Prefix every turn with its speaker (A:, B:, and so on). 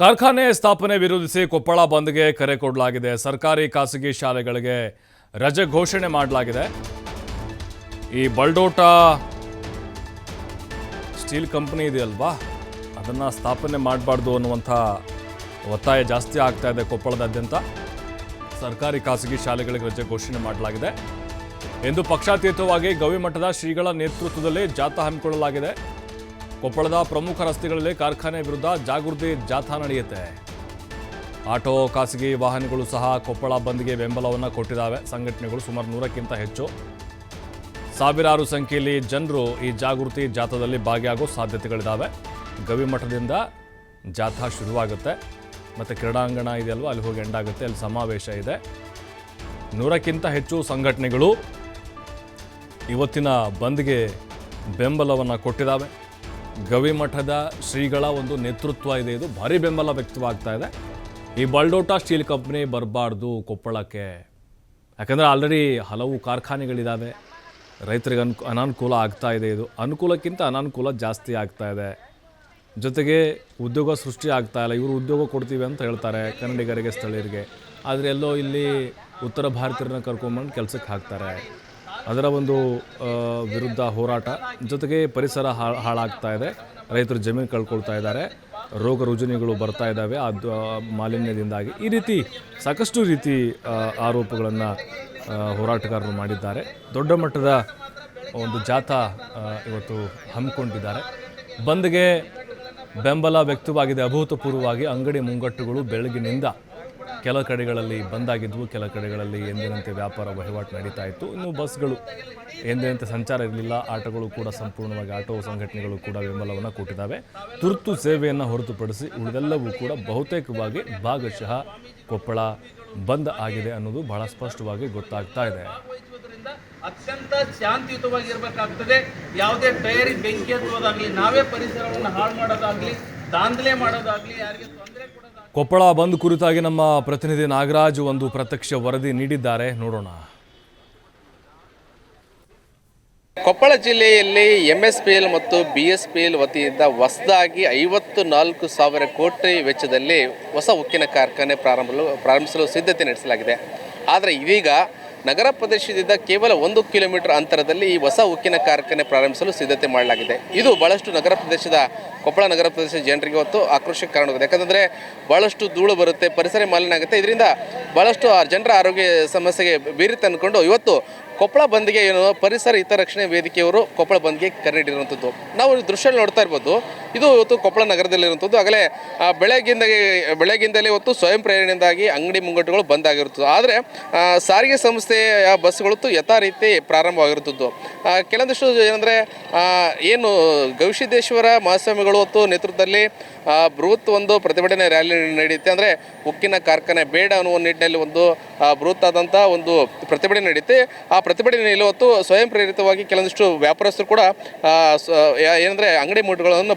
A: ಕಾರ್ಖಾನೆ ಸ್ಥಾಪನೆ ವಿರೋಧಿಸಿ ಕೊಪ್ಪಳ ಬಂದ್ಗೆ ಕರೆ ಕೊಡಲಾಗಿದೆ. ಸರ್ಕಾರಿ ಖಾಸಗಿ ಶಾಲೆಗಳಿಗೆ ರಜೆ ಘೋಷಣೆ ಮಾಡಲಾಗಿದೆ. ಈ ಬಲ್ಡೋಟ ಸ್ಟೀಲ್ ಕಂಪ್ನಿ ಇದೆಯಲ್ವಾ? ಅದನ್ನು ಸ್ಥಾಪನೆ ಮಾಡಬಾರ್ದು ಅನ್ನುವಂಥ ಒತ್ತಾಯ ಜಾಸ್ತಿ ಆಗ್ತಾ ಇದೆ ಕೊಪ್ಪಳದಾದ್ಯಂತ. ಸರ್ಕಾರಿ ಖಾಸಗಿ ಶಾಲೆಗಳಿಗೆ ರಜೆ ಘೋಷಣೆ ಮಾಡಲಾಗಿದೆ. ಎಂದು ಪಕ್ಷಾತೀತವಾಗಿ ಗವಿಮಠದ ಶ್ರೀಗಳ ನೇತೃತ್ವದಲ್ಲಿ ಜಾಥಾ ಹಮ್ಮಿಕೊಳ್ಳಲಾಗಿದೆ. ಕೊಪ್ಪಳದ ಪ್ರಮುಖ ರಸ್ತೆಗಳಲ್ಲಿ ಕಾರ್ಖಾನೆ ವಿರುದ್ಧ ಜಾಗೃತಿ ಜಾಥಾ ನಡೆಯುತ್ತೆ. ಆಟೋ, ಖಾಸಗಿ ವಾಹನಗಳು ಸಹ ಕೊಪ್ಪಳ ಬಂದ್ಗೆ ಬೆಂಬಲವನ್ನು ಕೊಟ್ಟಿದ್ದಾವೆ ಸಂಘಟನೆಗಳು ಸುಮಾರು ನೂರಕ್ಕಿಂತ ಹೆಚ್ಚು ಸಾವಿರಾರು ಸಂಖ್ಯೆಯಲ್ಲಿ ಜನರು ಈ ಜಾಗೃತಿ ಜಾಥಾದಲ್ಲಿ ಭಾಗಿಯಾಗೋ ಸಾಧ್ಯತೆಗಳಿದ್ದಾವೆ ಗವಿಮಠದಿಂದ ಜಾಥಾ ಶುರುವಾಗುತ್ತೆ. ಮತ್ತು ಕ್ರೀಡಾಂಗಣ ಇದೆಯಲ್ವ ಅಲ್ಲಿ ಹೋಗಿ ಎಂಡಾಗುತ್ತೆ ಅಲ್ಲಿ ಸಮಾವೇಶ ಇದೆ. ನೂರಕ್ಕಿಂತ ಹೆಚ್ಚು ಸಂಘಟನೆಗಳು ಇವತ್ತಿನ ಬಂದ್ಗೆ ಬೆಂಬಲವನ್ನು ಕೊಟ್ಟಿದ್ದಾವೆ ಗವಿಮಠದ ಶ್ರೀಗಳ ಒಂದು ನೇತೃತ್ವ ಇದೆ. ಇದು ಭಾರಿ ಬೆಂಬಲ ವ್ಯಕ್ತವಾಗ್ತಾ ಇದೆ. ಈ ಬಲ್ಡೋಟಾ ಸ್ಟೀಲ್ ಕಂಪ್ನಿ ಬರಬಾರ್ದು ಕೊಪ್ಪಳಕ್ಕೆ. ಯಾಕಂದರೆ ಆಲ್ರೆಡಿ ಹಲವು ಕಾರ್ಖಾನೆಗಳಿದ್ದಾವೆ ರೈತರಿಗೆ ಅನ್ ಅನಾನುಕೂಲ ಆಗ್ತಾ ಇದೆ ಇದು. ಅನುಕೂಲಕ್ಕಿಂತ ಅನಾನುಕೂಲ ಜಾಸ್ತಿ ಆಗ್ತಾ ಇದೆ. ಜೊತೆಗೆ ಉದ್ಯೋಗ ಸೃಷ್ಟಿ ಆಗ್ತಾ ಇಲ್ಲ. ಇವರು ಉದ್ಯೋಗ ಕೊಡ್ತೀವಿ ಅಂತ ಹೇಳ್ತಾರೆ ಕನ್ನಡಿಗರಿಗೆ, ಸ್ಥಳೀಯರಿಗೆ. ಆದರೆ ಎಲ್ಲೋ ಇಲ್ಲಿ ಉತ್ತರ ಭಾರತೀಯರನ್ನ ಕರ್ಕೊಂಬಂದು ಕೆಲಸಕ್ಕೆ ಹಾಕ್ತಾರೆ. ಅದರ ಒಂದು ವಿರುದ್ಧ ಹೋರಾಟ. ಜೊತೆಗೆ ಪರಿಸರ ಹಾಳ್, ಹಾಳಾಗ್ತಾ ಇದೆ. ರೈತರು ಜಮೀನು ಕಳ್ಕೊಳ್ತಾ ಇದ್ದಾರೆ. ರೋಗ ರುಜಿನಿಗಳು ಬರ್ತಾ ಇದ್ದಾವೆ. ಅದು ಮಾಲಿನ್ಯದಿಂದಾಗಿ. ಈ ರೀತಿ ಸಾಕಷ್ಟು ರೀತಿ ಆರೋಪಗಳನ್ನು ಹೋರಾಟಗಾರರು ಮಾಡಿದ್ದಾರೆ. ದೊಡ್ಡ ಮಟ್ಟದ ಒಂದು ಜಾಥಾ ಇವತ್ತು ಹಮ್ಮಿಕೊಂಡಿದ್ದಾರೆ. ಬಂದ್ಗೆ ಬೆಂಬಲ ವ್ಯಕ್ತವಾಗಿದೆ. ಅಭೂತಪೂರ್ವವಾಗಿ ಅಂಗಡಿ ಮುಂಗಟ್ಟುಗಳು ಬೆಳಗಿನಿಂದ ಕೆಲ ಕಡೆಗಳಲ್ಲಿ ಬಂದಾಗಿದ್ವು, ಕೆಲ ಕಡೆಗಳಲ್ಲಿ ಎಂದಿನಂತೆ ವ್ಯಾಪಾರ ವಹಿವಾಟು ನಡೀತಾ ಇತ್ತು. ಇನ್ನು ಬಸ್ಗಳು ಎಂದಿನಂತೆ ಸಂಚಾರ ಇರಲಿಲ್ಲ, ಆಟೋಗಳು ಕೂಡ ಸಂಪೂರ್ಣವಾಗಿ ಆಟೋ ಸಂಘಟನೆಗಳು ಕೂಡ ಬೆಂಬಲವನ್ನು ಕೊಟ್ಟಿದ್ದಾವೆ. ತುರ್ತು ಸೇವೆಯನ್ನು ಹೊರತುಪಡಿಸಿ ಉಳಿದೆಲ್ಲವೂ ಕೂಡ ಬಹುತೇಕವಾಗಿ ಭಾಗಶಃ ಕೊಪ್ಪಳ ಬಂದ್ ಆಗಿದೆ ಅನ್ನೋದು ಬಹಳ ಸ್ಪಷ್ಟವಾಗಿ ಗೊತ್ತಾಗ್ತಾ ಇದೆ.
B: ಅತ್ಯಂತ ಶಾಂತಿಯುತವಾಗಿ ಇರಬೇಕಾಗ್ತದೆ ಯಾವುದೇ ಟೈರಿ ಬೆಂಕಿ ಹತ್ತುವುದಾಗಲಿ, ನಾವೇ ಪರಿಸರವನ್ನು ಹಾಳು ಮಾಡೋದಾಗ್ಲಿ ದಾಂಧಲೆ ಮಾಡೋದಾಗ್ಲಿ ಯಾರಿಗೆ ತೊಂದರೆ ಕೊಡೋದಾಗ್ಲಿ.
A: ಕೊಪ್ಪಳ ಬಂದ್ ಕುರಿತಾಗಿ ನಮ್ಮ ಪ್ರತಿನಿಧಿ ನಾಗರಾಜ್ ಒಂದು ಪ್ರತ್ಯಕ್ಷ ವರದಿ ನೀಡಿದ್ದಾರೆ. ನೋಡೋಣ.
C: ಕೊಪ್ಪಳ ಜಿಲ್ಲೆಯಲ್ಲಿ ಎಂ ಎಸ್ ಪಿ ಎಲ್ ಮತ್ತು ಬಿ ಎಸ್ ಪಿ ಎಲ್ ವತಿಯಿಂದ ಹೊಸದಾಗಿ ಐವತ್ತು ನಾಲ್ಕು ಸಾವಿರ ಕೋಟಿ ವೆಚ್ಚದಲ್ಲಿ ಹೊಸ ಉಕ್ಕಿನ ಕಾರ್ಖಾನೆ ಪ್ರಾರಂಭಲು ಪ್ರಾರಂಭಿಸಲು ಸಿದ್ಧತೆ ನಡೆಸಲಾಗಿದೆ. ಆದರೆ ಇದೀಗ ನಗರ ಪ್ರದೇಶದಿಂದ ಕೇವಲ ಒಂದು ಕಿಲೋಮೀಟರ್ ಅಂತರದಲ್ಲಿ ಈ ಹೊಸ ಉಕ್ಕಿನ ಕಾರ್ಖಾನೆ ಪ್ರಾರಂಭಿಸಲು ಸಿದ್ಧತೆ ಮಾಡಲಾಗಿದೆ. ಇದು ಬಹಳಷ್ಟು ನಗರ ಪ್ರದೇಶದ, ಕೊಪ್ಪಳ ನಗರ ಪ್ರದೇಶದ ಜನರಿಗೆ ಹೊತ್ತು ಆಕ್ರೋಶಕ್ಕೆ ಕಾರಣವಾಗಿದೆ. ಯಾಕಂದರೆ ಬಹಳಷ್ಟು ಧೂಳು ಬರುತ್ತೆ, ಪರಿಸರ ಮಾಲಿನ್ಯ ಆಗುತ್ತೆ. ಇದರಿಂದ ಬಹಳಷ್ಟು ಜನರ ಆರೋಗ್ಯ ಸಮಸ್ಯೆಗೆ ಬೀರಿತ್ತು ಅಂದ್ಕೊಂಡು ಇವತ್ತು ಕೊಪ್ಪಳ ಬಂದ್ಗೆ ಏನು ಪರಿಸರ ಹಿತರಕ್ಷಣೆ ವೇದಿಕೆಯವರು ಕೊಪ್ಪಳ ಬಂದ್ಗೆ ಕರೆ ನೀಡಿರುವಂಥದ್ದು. ನಾವು ದೃಶ್ಯ ನೋಡ್ತಾ ಇರ್ಬೋದು, ಇದು ಇವತ್ತು ಕೊಪ್ಪಳ ನಗರದಲ್ಲಿರುವಂಥದ್ದು. ಆಗಲೇ ಬೆಳಗ್ಗಿಂದ, ಬೆಳಗ್ಗಿಂದಲೇ ಇವತ್ತು ಸ್ವಯಂ ಪ್ರೇರಣೆಯಿಂದಾಗಿ ಅಂಗಡಿ ಮುಂಗಟ್ಟುಗಳು ಬಂದ್ ಆಗಿರುತ್ತದೆ ಆದರೆ ಸಾರಿಗೆ ಸಂಸ್ಥೆಯ ಬಸ್ಗಳು ಯಥಾ ರೀತಿ ಪ್ರಾರಂಭವಾಗಿರುತ್ತದ್ದು. ಕೆಲವೊಂದಿಷ್ಟು ಏನಂದರೆ ಏನು ಗವಿಸಿದ್ದೇಶ್ವರ ಮಹಾಸ್ವಾಮಿಗಳು ಹೊತ್ತು ನೇತೃತ್ವದಲ್ಲಿ ಬೃಹತ್ ಒಂದು ಪ್ರತಿಭಟನೆ ರ್ಯಾಲಿ ನಡೆಯುತ್ತೆ. ಅಂದರೆ ಉಕ್ಕಿನ ಕಾರ್ಖಾನೆ ಬೇಡ ಅನ್ನುವ ನಿಟ್ಟಿನಲ್ಲಿ ಒಂದು ಬೃಹತ್ ಆದಂಥ ಒಂದು ಪ್ರತಿಭಟನೆ ನಡೆಯುತ್ತೆ. ಆ ಪ್ರತಿಭಟನೆಯಲ್ಲಿ ಹೊತ್ತು ಸ್ವಯಂ ಪ್ರೇರಿತವಾಗಿ ಕೆಲವೊಂದಿಷ್ಟು ವ್ಯಾಪಾರಸ್ಥರು ಕೂಡ ಏನಂದ್ರೆ ಅಂಗಡಿ ಮುಂಗಟ್ಟುಗಳನ್ನು